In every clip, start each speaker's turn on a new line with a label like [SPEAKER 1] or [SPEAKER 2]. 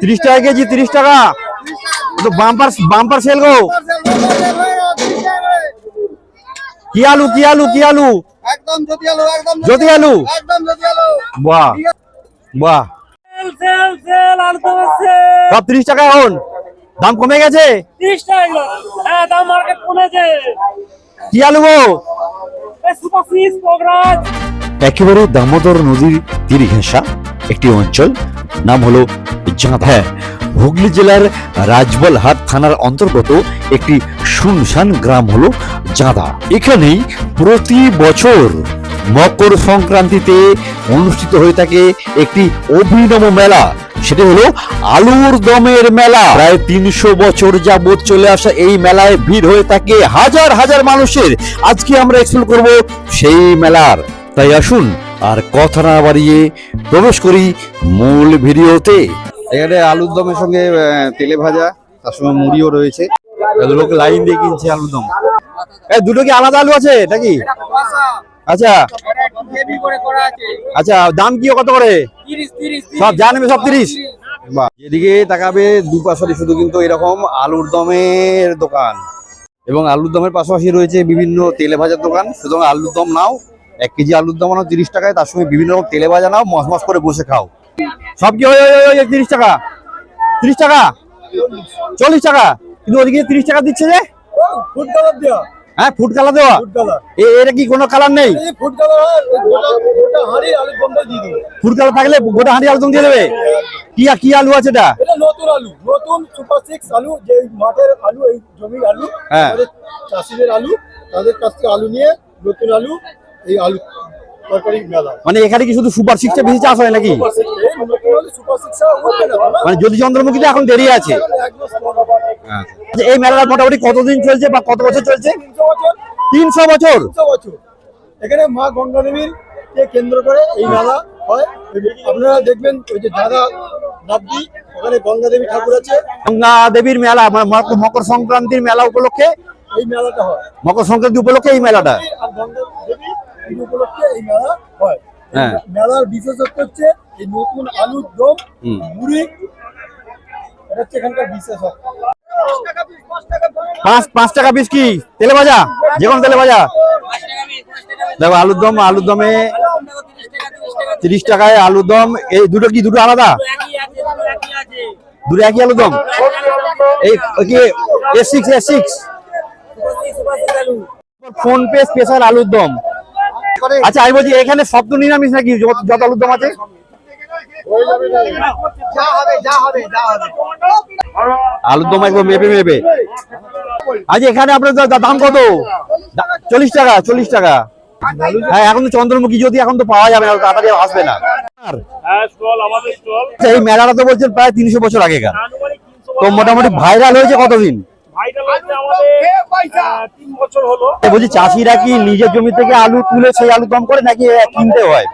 [SPEAKER 1] তিরিশ টাকা কেজি তিরিশ টাকা। তো বাম্পার বাম্পার সেল গো। কি আলু কি আলু কি আলু?
[SPEAKER 2] একদম জ্যোতি আলু একদম
[SPEAKER 1] জ্যোতি আলু?
[SPEAKER 2] একদম জ্যোতি আলু।
[SPEAKER 1] বাহ বাহ।
[SPEAKER 3] সেল সেল সেল তো সেল
[SPEAKER 1] সব তিরিশ টাকা এখন। দাম কমে গেছে?
[SPEAKER 3] তিরিশ টাকা হ্যাঁ দাম মার্কেট কমেছে।
[SPEAKER 1] কি আলু গো?
[SPEAKER 4] একেবারে দামোদর নদীর তীর ঘেঁষা একটি অঞ্চল। নাম হলো চাঁদ। হ্যাঁ হুগলি জেলার রাজবলহাট থানার অন্তর্গত একটি শুনশান গ্রাম হলো চাঁদা। এখানেই প্রতি বছর মকর সংক্রান্তিতে অনুষ্ঠিত হয়ে থাকে একটি অভিনব মেলা। সেটি হলো আলুর দমের মেলা। প্রায় তিনশো বছর যাবৎ চলে আসা এই মেলায় ভিড় হয়ে থাকে হাজার হাজার মানুষের। আজকে আমরা এক্সপ্লোর করব সেই মেলার। তাই আসুন আর কথা না বাড়িয়ে প্রবেশ করি মূল ভিডিওতে।
[SPEAKER 1] এখানে আলুর দমের সঙ্গে তেলে ভাজা, তার সঙ্গে মুড়িও রয়েছে। লোক লাইন দিয়ে কিনছে আলুর দম। দুটো কি আলাদা আলু আছে নাকি? আচ্ছা। আচ্ছা দাম কি কত করে?
[SPEAKER 2] 30 30
[SPEAKER 1] সব জানবে সব তিরিশ। এদিকে তাকাবে দুপাশে শুধু কিন্তু এরকম আলুর দমের দোকান। এবং আলুর দমের পাশাপাশি রয়েছে বিভিন্ন তেলে ভাজার দোকান। সুতরাং আলুর দম নাও, এক কেজি আলুর দম নাও তিরিশ টাকায়, তার সঙ্গে বিভিন্ন রকম তেলে ভাজা নাও মশ মশ করে বসে খাও। সব কি তিরিশ টাকা? তিরিশ টাকা? চল্লিশ টাকা? কিন্তু ওদিকে তিরিশ টাকা দিচ্ছে যে? হ্যাঁ ফুড কালার দেওয়া? এটা কি কোনো কালার নেই?
[SPEAKER 2] ফুড কালার
[SPEAKER 1] থাকলে গোটা হাঁড়ি আলুদম দিয়ে দেবে? কি কি আলু আছে এটা?
[SPEAKER 2] নতুন আলু নতুন সুপার সিক্স আলু যে মাঠের আলু এই জমির আলু
[SPEAKER 1] হ্যাঁ।
[SPEAKER 2] চাষিদের আলু তাদের কাছ থেকে আলু নিয়ে নতুন আলু এই আলু
[SPEAKER 1] মানে এখানে কি শুধু সুপার সিক্সটা বেশি চাষ হয় নাকি। মানে যদি চন্দ্রমুখীতে এখন দেরি আছে।
[SPEAKER 2] মাস পর
[SPEAKER 1] আচ্ছা, এই মেলাটা মোটামুটি কতদিন চলছে বা কত বছর চলছে?
[SPEAKER 2] তিনশো বছর। এখানে মা গঙ্গা দেবীর কেন্দ্র করে এই মেলা হয়। আপনারা দেখবেন ওই যে দাদা নাবদি ওখানে গঙ্গা দেবী ঠাকুর আছে।
[SPEAKER 1] গঙ্গা দেবীর মেলা মানে মকর সংক্রান্তির মেলা উপলক্ষে?
[SPEAKER 2] এই মেলাটা হয়।
[SPEAKER 1] মকর সংক্রান্তি উপলক্ষে এই মেলাটা?
[SPEAKER 2] আর গঙ্গা দেবী এই উপলক্ষে এই মেলা হয়।
[SPEAKER 1] হ্যাঁ।
[SPEAKER 2] মেলার বিশেষত্ব হচ্ছে এই নতুন আলুর দম মুড়ি এটা হচ্ছে এখানকার বিশেষত্ব।
[SPEAKER 1] পাঁচ পাঁচ টাকা পিস কি? তেলে ভাজা? যে কোনো তেলে ভাজা? দেখো আলুর দম আলুর দমে তিরিশ টাকায় আলুর দম। এই দুটো কি দুটো আলাদা? দুটো একই আলুর দম? এই কি S six A six PhonePe special আলুর দম। আচ্ছা আমি বলছি এখানে সব তো নিরামিষ নাকি যত আলুর দম আছে?
[SPEAKER 2] যা হবে যা হবে যা হবে।
[SPEAKER 1] আলুর দম একদম মেপে মেপে আজ এখানে আপনার দাম কত? চল্লিশ টাকা চল্লিশ টাকা। হ্যাঁ এখন তো চন্দ্রমুখী যদি এখন তো পাওয়া যাবে না তাড়াতাড়ি আসবে না। আর
[SPEAKER 3] হ্যাঁ
[SPEAKER 1] আচ্ছা, এই মেলাটা তো বলছেন প্রায় তিনশো বছর আগেকার। তো মোটামুটি ভাইরাল হয়েছে কতদিন? বলছি চাষিরা কি নিজের জমি থেকে আলু তুলে সেই আলু দম করে নাকি কিনতে হয়?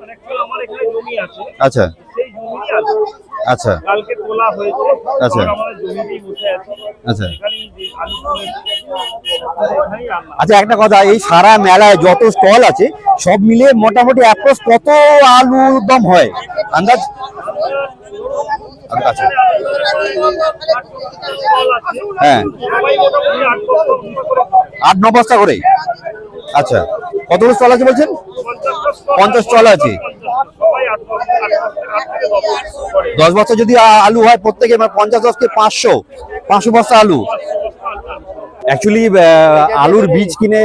[SPEAKER 3] মানে actually আমার এখানে জমি আছে।
[SPEAKER 1] আচ্ছা।
[SPEAKER 3] সেই জমিরই আলু।
[SPEAKER 1] আচ্ছা।
[SPEAKER 3] কালকে তোলা হয়েছে
[SPEAKER 1] আচ্ছা। আচ্ছা। আচ্ছা একটা কথা এই সারা মেলায় যত স্টল আছে সব মিলিয়ে মোটামুটি অ্যাপ্রোচ কত আলু দম হয়? আন্দাজ? আপনার কাছে। হ্যাঁ।
[SPEAKER 3] আট
[SPEAKER 1] ন বস্তা করে আচ্ছা। কতগুলো স্টল আছে বলছেন? পঞ্চাশ স্টল আছে।
[SPEAKER 3] দশ
[SPEAKER 1] বস্তা যদি আলু হয় প্রত্যেকে মানে পঞ্চাশ দশকে পাঁচশো। পাঁচশো বস্তা আলু। অ্যাকচুয়ালি আলুর বীজ কিনে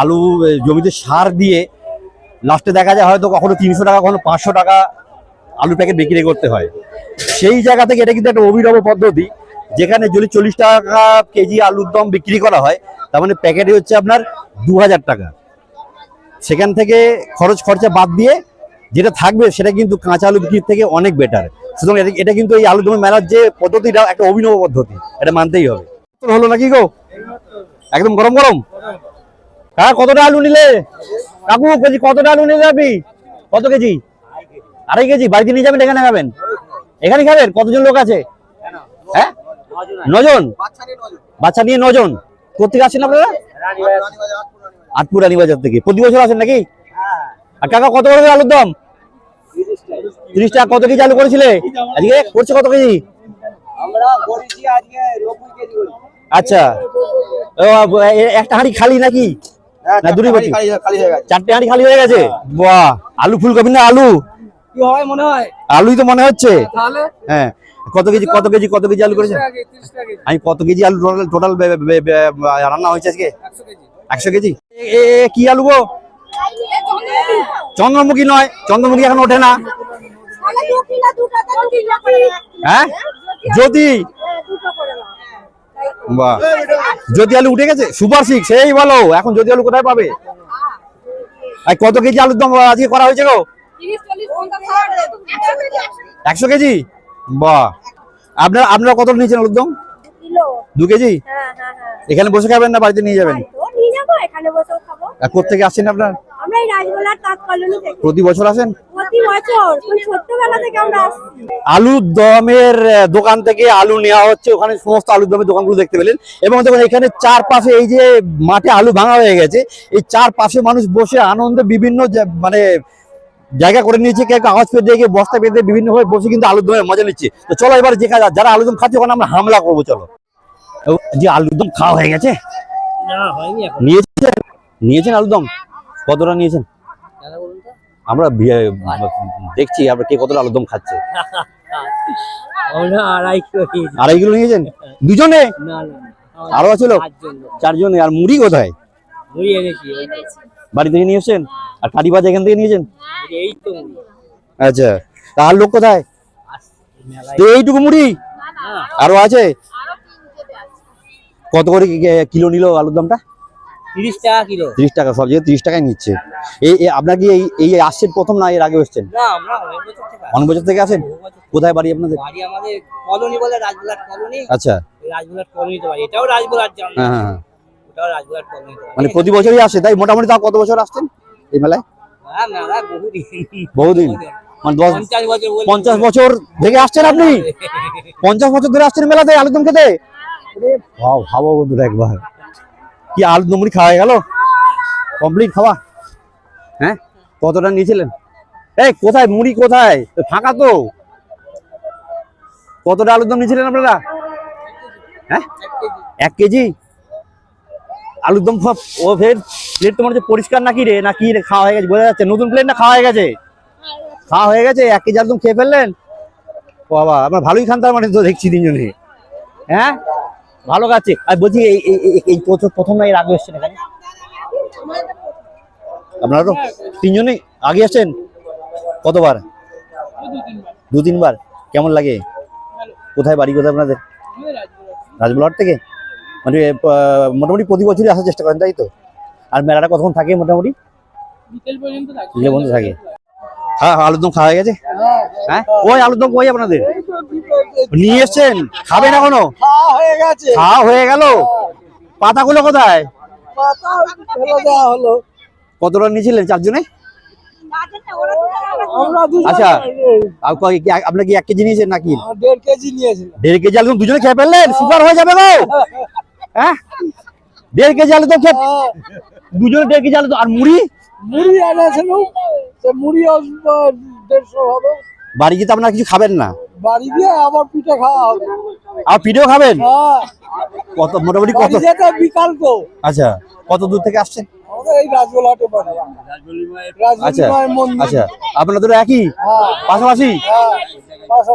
[SPEAKER 1] আলু জমিতে সার দিয়ে লাস্টে দেখা যায় হয়তো কখনো তিনশো টাকা কখনো পাঁচশো টাকা আলু প্যাকেট বিক্রি করতে হয়। সেই জায়গা থেকে এটা কিন্তু একটা অভিনব পদ্ধতি, যেখানে যদি চল্লিশ টাকা কেজি আলুর দম বিক্রি করা হয়, তার মানে প্যাকেটে হচ্ছে আপনার দু হাজার টাকা। সেখান থেকে খরচ খরচা বাদ দিয়ে যেটা থাকবে সেটা কিন্তু কাঁচা আলু বিক্রির থেকে অনেক বেটার সুতরাং এটা- কিন্তু এই আলু দমের মেলার যে পদ্ধতিটা, একটা অভিনব পদ্ধতি, এটা মানতেই হবে। হলো নাকি গো? একদম গরম গরম? হ্যাঁ কতটা আলু নিলে? কাকু, কেজি কতটা আলু নিলে আপনি কত কেজি? আড়াই কেজি বাড়িতে নিয়ে যাবেন এখানে খাবেন? এখানে খাবেন? কতজন লোক আছে? হ্যাঁ? নজন? বাচ্চা নিয়ে নজন? কোথেকে আসছেন আপনারা? আটপুর রানীবাজার থেকে। প্রতি বছর আসেন নাকি? আর কাকা কত করে আলুর দম? তিরিশ টাকা। কত কেজি আলু করেছিলে? আজকে করছে কত কেজি? আচ্ছা। একটা হাঁড়ি খালি নাকি? না
[SPEAKER 5] হয়ে
[SPEAKER 1] চারটে হাঁড়ি খালি হয়ে গেছে? বাহ আলু ফুলকপি না আলু?
[SPEAKER 5] কি হয় মনে হয়?
[SPEAKER 1] আলুই তো মনে হচ্ছে?
[SPEAKER 5] তাহলে
[SPEAKER 1] হ্যাঁ কত কেজি কত কেজি কত কেজি আলু করেছে আমি কত কেজি আলু টোটাল টোটাল রান্না হয়েছে আজকে? একশো কেজি। এ- কি আলু গো? চন্দ্রমুখী নয় চন্দ্রমুখী এখন ওঠে না। হ্যাঁ?
[SPEAKER 6] হ্যাঁ, নাও।
[SPEAKER 1] বাহ। জ্যোতি আলু উঠে গেছে? সুপার সিক্স সেই বলো এখন জ্যোতি আলু কোথায় পাবে? আর কত কেজি আলুর দম আজকে করা হয়েছে গো?
[SPEAKER 6] একশো কেজি?
[SPEAKER 1] কেজি আপনার আপনারা কত নিয়েছেন আলুর দম দু কেজি?
[SPEAKER 6] হ্যাঁ হ্যাঁ হ্যাঁ।
[SPEAKER 1] এখানে বসে খাবেন না বাড়িতে নিয়ে যাবেন? কোথেকে আসছেন আপনার? প্রতি বছর আসেন? আলুর দমের দোকান থেকে আলু নেওয়া হচ্ছে। ওখানে সমস্ত আলুর দমের দোকানগুলো দেখতে পেলেন। এবং দেখুন এখানে চারপাশে এই যে মাঠে আলু ভাঙা হয়ে গেছে এই চারপাশে মানুষ বসে আনন্দে বিভিন্ন মানে জায়গা করে নিয়েছে কেউ কাগজ পেয়ে দিয়ে বস্তা পেতে বিভিন্ন ভাবে বসে কিন্তু আলুর দমের মজা নিচ্ছে। তো চলো এবার যে কাজ- যারা আলুর দম খাচ্ছে ওখানে আমরা হামলা করব চলো। যে আলুর দম খাওয়া হয়ে গেছে? নিয়েছেন? নিয়েছেন আলুর দম? কতটা নিয়েছেন? আমরা দেখছি আমরা কে কতটা আলুর দম খাচ্ছে।
[SPEAKER 5] আড়াই কিলো
[SPEAKER 1] নিয়েছেন? দুজনে? আরও আছে
[SPEAKER 5] চারজন।
[SPEAKER 1] আর মুড়ি কোথায়?
[SPEAKER 5] মুড়ি এনেছি।
[SPEAKER 1] বাড়ি থেকে নিয়ে এসছেন আর কারি বাজা এখান থেকে নিয়েছেন?
[SPEAKER 5] এই
[SPEAKER 1] আচ্ছা তা আর লোক কোথায়? এইটুকু মুড়ি? আরও আছে? কত করে কিলো নিল আলুর দামটা?
[SPEAKER 5] তিরিশ টাকা কিলো।
[SPEAKER 1] তিরিশ টাকা সব জায়গায় তিরিশ টাকায় নিচ্ছে। এই এই আপনার কি এই এই আসছেন প্রথম না এর আগে এসছেন?
[SPEAKER 5] না অনেক বছর থেকে
[SPEAKER 1] কোথায় বাড়ি আপনাদের?
[SPEAKER 5] বাড়ি আমাদের কলোনি বলে রাজবোলাট কলোনি।
[SPEAKER 1] আচ্ছা।
[SPEAKER 5] ওই কলোনিতে বাড়ি। এটাও রাজবোলাট
[SPEAKER 1] হ্যাঁ হ্যাঁ। মানে প্রতি বছরই আসে তাই মোটামুটি তাও কত বছর আসছেন এই মেলায়?
[SPEAKER 5] হ্যাঁ মেলা বহুদিন।
[SPEAKER 1] মানে
[SPEAKER 5] পঞ্চাশ বছর
[SPEAKER 1] থেকে আসছেন আপনি? পঞ্চাশ বছর ধরে আসছেন মেলাতে আলুদম খেতে? ভাবো বন্ধুরা একবার। কি আলুদম মুড়ি খাওয়া গেল? কমপ্লিট খাওয়া? হ্যাঁ? কতটা নিয়েছিলেন? এই কোথায়? মুড়ি কোথায়? ফাঁকা তো। কতটা আলুদম নিয়েছিলেন আপনারা? হ্যাঁ? এক কেজি? আলুর দম সব ও ফের প্লেট তোমার হচ্ছে পরিষ্কার নাকি রে? না কি রে, খাওয়া হয়ে গেছে, বোঝা যাচ্ছে। নতুন প্লেট না, খাওয়া হয়ে গেছে? খাওয়া হয়ে গেছে, এক কেজি একদম খেয়ে ফেললেন? ও বাবা আপনার ভালোই খান তার মানে তো দেখছি তিনজনে। হ্যাঁ? ভালো খাচ্ছে। আর বলছি, এই, এই- প্রথম না এর আগে এসছেন এখানে আপনারা তো তিনজনেই আগে আসছেন? কতবার? দু তিনবার। কেমন লাগে? কোথায় বাড়ি, কোথায় আপনাদের? রাজবলহাট থেকে? মানে মোটামুটি প্রতি বছরই আসার চেষ্টা করেন তাই তো? আর মেলাটা কতক্ষণ থাকে মোটামুটি?
[SPEAKER 5] বিকেল পর্যন্ত থাকে।
[SPEAKER 1] হ্যাঁ হ্যাঁ, আলুর দম খাওয়া হয়ে গেছে? হ্যাঁ ওই আলুর দম কই আপনাদের? নিয়ে এসছেন? খাবেন এখনও
[SPEAKER 2] খাওয়া হয়ে গেছে।
[SPEAKER 1] খাওয়া হয়ে গেল? পাতাগুলো কোথায়?
[SPEAKER 2] পাতা ফেলে দেওয়া
[SPEAKER 1] কতটা নিয়েছিলেন চারজনে? আচ্ছা। আর কয়- কি- আপনার কি এক কেজি নিয়েছেন নাকি?
[SPEAKER 2] দেড় কেজি নিয়েছিলাম।
[SPEAKER 1] দেড় কেজি আলু দুজনে খেয়ে ফেললেন? সুগার হয়ে যাবে গো! হ্যাঁ? দেড় কেজি আলু দম খেয়ে দুজনে দেড় কেজি আলু দম আর মুড়ি?
[SPEAKER 2] মুড়ি এনেছিল সে মুড়ি দেড়শো হবে।
[SPEAKER 1] বাড়ি যেতে আপনারা কিছু খাবেন না?
[SPEAKER 2] বাড়ি আবার পিঠে খাওয়া হবে।
[SPEAKER 1] আর পিঠেও খাবেন?
[SPEAKER 2] হ্যাঁ।
[SPEAKER 1] কত মোটামুটি কত?
[SPEAKER 2] বিকাল তো।
[SPEAKER 1] আচ্ছা কত দূর থেকে আসছেন?
[SPEAKER 2] বাড়ি।
[SPEAKER 1] আচ্ছা আচ্ছা। আপনাদের একই?
[SPEAKER 2] হ্যাঁ।
[SPEAKER 1] পাশাপাশি?
[SPEAKER 2] হ্যাঁ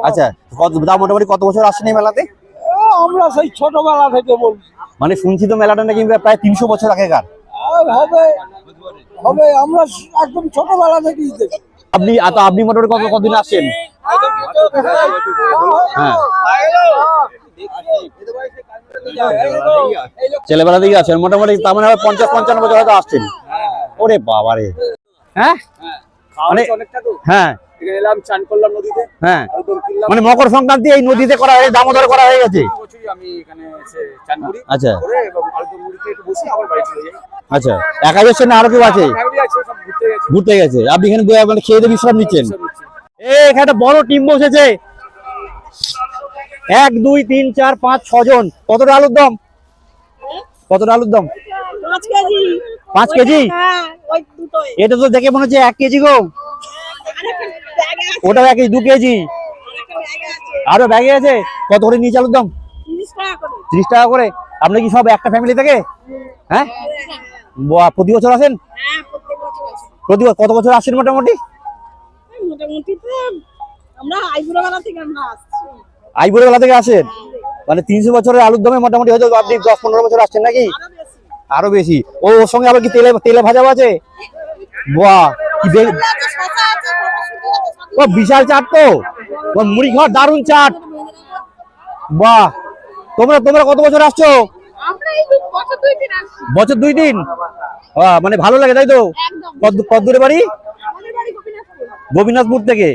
[SPEAKER 1] আচ্ছা কত তা মোটামুটি কত বছর আসছেন এই মেলাতে?
[SPEAKER 2] আমরা সেই ছোটবেলা থেকে বলছি।
[SPEAKER 1] মানে শুনছি তো মেলাটা নাকি প্রায় তিনশো বছর আগেকার।
[SPEAKER 2] হবে হবে আমরা একদম ছোটবেলা থেকেই দেখি।
[SPEAKER 1] আপনি আপনি মোটামুটি কত কতদিন আসছেন? হ্যাঁ। ছেলেবেলা থেকে আসছেন মোটামুটি তার মানে পঞ্চাশ পঞ্চান্ন বছর হয়তো আসছেন। ওরে বাবা রে হ্যাঁ? মানে হ্যাঁ
[SPEAKER 3] এলাম চান করলাম নদীতে
[SPEAKER 1] হ্যাঁ। মানে মকর সংক্রান্তি এই নদীতে করা হয়ে দামোদর করা হয়ে গেছে?
[SPEAKER 3] আমি এখানে এসে চান করি
[SPEAKER 1] আচ্ছা।
[SPEAKER 3] করে এবং আলুদম মুড়িতে একটু বসি আবার বাড়ি চলে যাই।
[SPEAKER 1] আচ্ছা। একা যাচ্ছেন না আরও কেউ আছে?
[SPEAKER 3] ফ্যামিলি আছে সব ঘুরতে গেছে।
[SPEAKER 1] আপনি এখানে মানে খেয়ে দিয়ে বিশ্রাম নিচ্ছেন। এই এখানে একটা বড় টিম বসেছে। এক দুই তিন চার পাঁচ ছজন কতটা আলুর দম? কতটা আলুর দম?
[SPEAKER 6] পাঁচ কেজি।
[SPEAKER 1] পাঁচ কেজি?
[SPEAKER 6] হ্যাঁ
[SPEAKER 1] এটা তো দেখে মনে হচ্ছে এক কেজি গো।
[SPEAKER 6] আছে
[SPEAKER 1] একই দু কেজি। আরও ব্যাগে আছে? কত করে নিয়ে চালুর দাম?
[SPEAKER 6] তিরিশ টাকা করে।
[SPEAKER 1] আপনি কি সব একটা ফ্যামিলি থেকে? হ্যাঁ? প্রতি বছর আসেন? প্রতি কত বছর আসেন মোটামুটি? আইবুড়ো বেলা থেকে আসেন? মানে তিনশো বছরের আলুর দমে মোটামুটি হয়তো আপনি দশ, পনেরো বছর আসছেন নাকি?
[SPEAKER 6] আরও বেশি।
[SPEAKER 1] ও, ওর সঙ্গে আবার কি তেলে তেলে ভাজাও আছে? বাহ ও বিশাল চাট তো। মুড়ি খাওয়ার দারুণ চাট। বাহ। তোমরা তোমরা কত বছর আসছো?
[SPEAKER 6] বছর দুই দিন
[SPEAKER 1] মানে ভালো লাগে তাই তো? কত দূরে বাড়ি?
[SPEAKER 6] গোপীনাথপুর।
[SPEAKER 1] থেকে।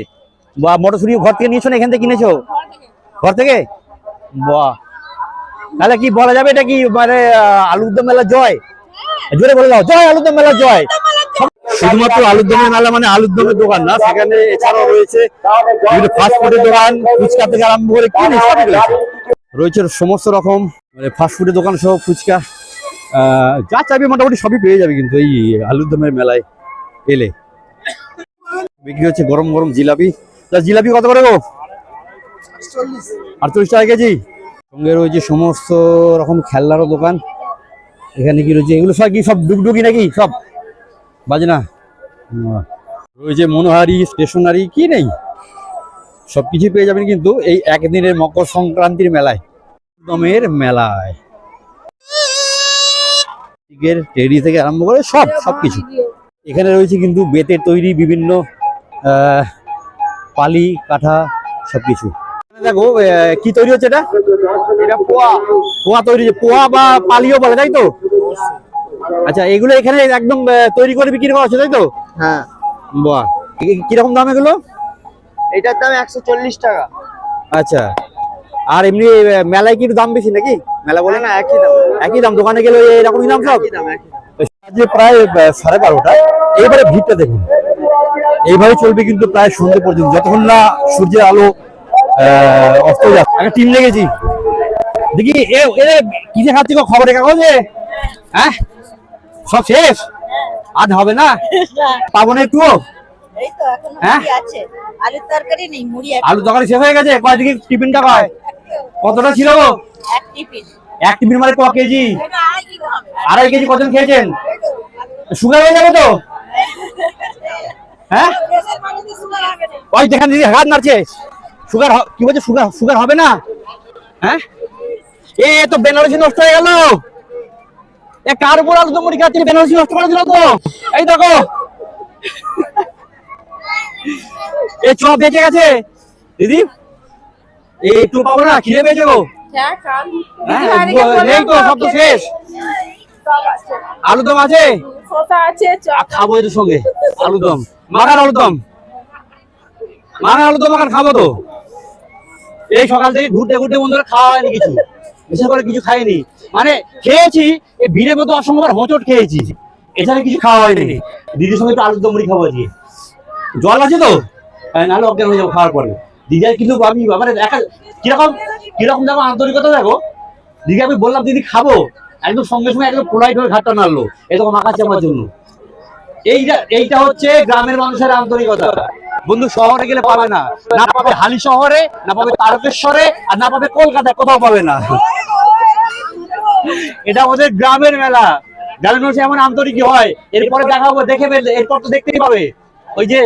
[SPEAKER 1] বা মটরশুটি ঘর থেকে নিয়েছো না এখান থেকে কিনেছো?
[SPEAKER 6] ঘর থেকে।
[SPEAKER 1] বাহ। তাহলে কি বলা যাবে এটা কি মানে আলুর মেলা জয়? জোরে বলে দাও জয় আলুর দম মেলা জয়। শুধুমাত্র আলুর দমের মেলা মানে আলুর দমের দোকান না, সেখানে এছাড়াও রয়েছে বিভিন্ন ফাস্ট ফুডের দোকান, ফুচকা থেকে আরম্ভ করে কি রয়েছে। রয়েছে সমস্ত রকম মানে ফাস্ট ফুডের দোকান সহ ফুচকা যা চাইবে মোটামুটি সবই পেয়ে যাবে কিন্তু এই আলুর দমের মেলায় এলে। বিক্রি হচ্ছে গরম গরম জিলাপি। তা জিলাপি কত করে গো? আটচল্লিশ টাকা কেজি। সঙ্গে রয়েছে সমস্ত রকম খেলনারও দোকান। এখানে কি রয়েছে? এগুলো সব কি সব ডুগডুগি নাকি? সব? বাজে না বাহ। রয়েছে মনোহারি স্টেশনারি কি নেই? সব কিছু পেয়ে যাবেন কিন্তু এই একদিনের মকর সংক্রান্তির মেলায়। দমের মেলায়। টেডি থেকে আরম্ভ করে সব সব কিছু এখানে রয়েছে কিন্তু বেতের তৈরি বিভিন্ন পালি কাঠা সবকিছু। দেখো আহ, কি তৈরি হচ্ছে এটা? পোয়া। পোয়া তৈরি পোয়া বা পালিও বলে তাই তো? আচ্ছা এগুলো এখানে একদম তৈরি করে বিক্রি করা হচ্ছে তাই তো?
[SPEAKER 5] হ্যাঁ।
[SPEAKER 1] বাহ। কীরকম দাম এগুলো?
[SPEAKER 5] এটার দাম একশো চল্লিশ টাকা।
[SPEAKER 1] আচ্ছা। আর এমনি মেলায় কি দাম বেশি নাকি? মেলা বলে?
[SPEAKER 5] না একই দাম।
[SPEAKER 1] একই দাম দোকানে গেলে ওই এরকমই দাম সব। যে প্রায় সাড়ে বারোটা। এবারে ভিড়টা দেখুন। এইভাবে চলবে কিন্তু প্রায় সন্ধ্যে পর্যন্ত। যতক্ষণ না সূর্যের আলো অস্ত যাচ্ছে। একটা টিম লেগেছি। দেখি এ এ কি যে খাচ্ছি খবরের কাগজে হ্যাঁ? সব শেষ? আজ হবে না? পাবো না একটু
[SPEAKER 7] এই তো এখন
[SPEAKER 1] হ্যাঁ? আলু তরকারি শেষ হয়ে গেছে? কয়দিকে টিফিনটা কয়? কতটা ছিল
[SPEAKER 7] এক টিফিন।
[SPEAKER 1] মানে ক কেজি?
[SPEAKER 7] আড়াই
[SPEAKER 1] কেজি কজন খেয়েছেন? সুগার হয়ে যাবে তো? হ্যাঁ? ওই যেখানে দিদি হাত নাড়ছে। সুগার কি বলছে? সুগার সুগার হবে না? হ্যাঁ? এ তো বেনারসি নষ্ট হয়ে গেল। এ কার উপর আলু মুড়ি খাচ্ছি বেনারসি নষ্ট করে দিল তো? এই দেখো। এ চপ বেঁচে গেছে। দিদি এই একটু পাবো না? খিদে পেয়েছে গো।
[SPEAKER 7] হ্যাঁ
[SPEAKER 1] হ্যাঁ নেই তো সব তো শেষ। আলুদম আছে। খাব এর সঙ্গে। আলুদম মাখার আলুদম মাখার আলুদম মাখার খাব তো? এই সকাল থেকে ঘুরতে ঘুরতে বন্ধুরা খাওয়া হয়নি কিছু। বিশেষ করে কিছু খাইনি। মানে খেয়েছি এই ভিড়ের মতো অসম্ভব হোঁচট খেয়েছি। এছাড়া কিছু খাওয়া হয়নি। দিদির সঙ্গে একটু আলুর দম মুড়ি খাব জল আছে তো? হ্যাঁ, নাহলে অজ্ঞান হয়ে যাব খাওয়ার পরে। দিদির কিন্তু আমি মানে দেখা কীরকম কীরকম দেখো আন্তরিকতা দেখো? দিদি আমি বললাম দিদি খাব। একদম সঙ্গে সঙ্গে একদম পোলাইট হয়ে ঘাটটা নাড়লো। এরকম মাখাচ্ছে আমার জন্য। এইটা এইটা হচ্ছে গ্রামের মানুষের আন্তরিকতা। বন্ধু শহরে গেলে পাবে না। না পাবে হালি শহরে না পাবে তারকেশ্বরে আর না পাবে কলকাতায় কোথাও পাবে না। এটা আমাদের গ্রামের মেলা। গ্রামের মানুষ এমন আন্তরিক হয়। এরপরে দেখাবো দেখে ফেললে এরপর তো দেখতেই পাবে। ওই যে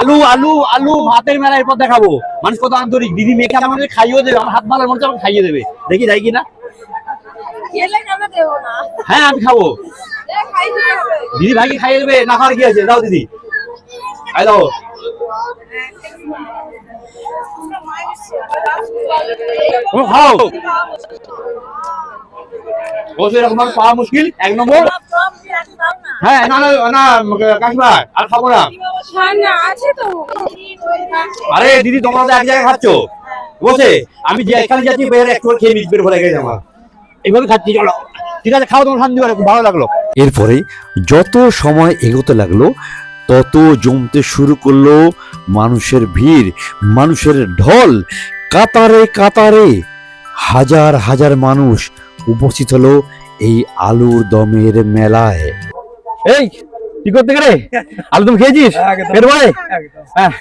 [SPEAKER 1] আলু আলু আলু ভাতের মেলা এরপর দেখাবো। মানুষ কত আন্তরিক। দিদি মেখে আমাদের খাইয়েও দেবে আমার হাত ভালো মনে আমাকে খাইয়ে দেবে। দেখি যাই কিনা? হ্যাঁ আমি খাব। দিদি ভাইকে খাইয়ে দেবে না খাওয়ার কি আছে? দাও দিদি। খাই দাও ও খাও বসে এরকম পাওয়া মুশকিল? এক নম্বর। হ্যাঁ না না আর খাব না।
[SPEAKER 7] না আছে তো
[SPEAKER 1] আরে দিদি তোমরা তো এক জায়গায় খাচ্ছ। বসে আমি যে এখানে যাচ্ছি বের একটু খেয়ে নিচ্ছি বের ভরে গেছে আমার। এইভাবে খাচ্ছি চলো। ঠিক আছে খাও তোমার শান্তি ভালো লাগল।
[SPEAKER 4] এরপরে যত সময় এগোতে লাগল তত জমতে শুরু করল মানুষের ভিড় মানুষের ঢল। কাতারে কাতারে হাজার হাজার মানুষ উপস্থিত হলো এই আলুর দমের মেলায়।
[SPEAKER 1] এই কি করতে গেলে? আলু তুমি খেয়েছিস? পেট হ্যাঁ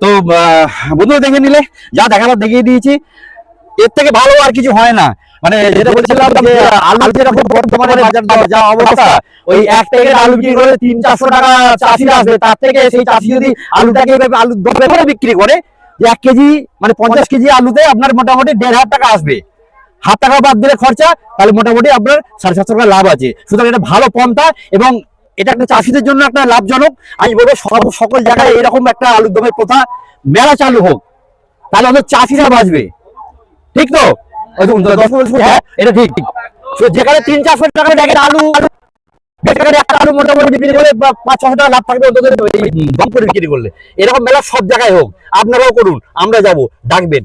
[SPEAKER 1] তো। আহ, বন্ধুরা দেখে নিলে যা দেখাবার দেখিয়ে দিয়েছি। এর থেকে ভালো আর কিছু হয় না। মানে যেটা বলছিলাম যে আলু যেরকম বর্তমানে বাজার যা অবস্থা, ওই এক প্যাকেট আলু বিক্রি করে তিন চারশো টাকা চাষিরা আসবে, তার থেকে সেই চাষি যদি আলুটাকে আলু দরে করে বিক্রি করে এক কেজি মানে পঞ্চাশ কেজি আলুতে আপনার মোটামুটি দেড় হাজার টাকা আসবে। হাত টাকা বাদ দিলে খরচা, তাহলে মোটামুটি আপনার সাড়ে সাতশো টাকা লাভ আছে। সুতরাং এটা ভালো পন্থা এবং এটা একটা চাষিদের জন্য একটা লাভজনক। আমি বলব সকল জায়গায় এরকম একটা আলুর দমের প্রথা, মেলা চালু হোক, তাহলে আমাদের চাষিরা বাঁচবে। ঠিক তো? হ্যাঁ এটা ঠিক যেখানে তিন চারশো টাকা দেখেন আলু আলু মোটামুটি বিক্রি পাঁচ টাকা লাভ থাকবে করে বিক্রি করলে। এরকম মেলা সব জায়গায় হোক, আপনারাও করুন, আমরা যাব, ডাকবেন।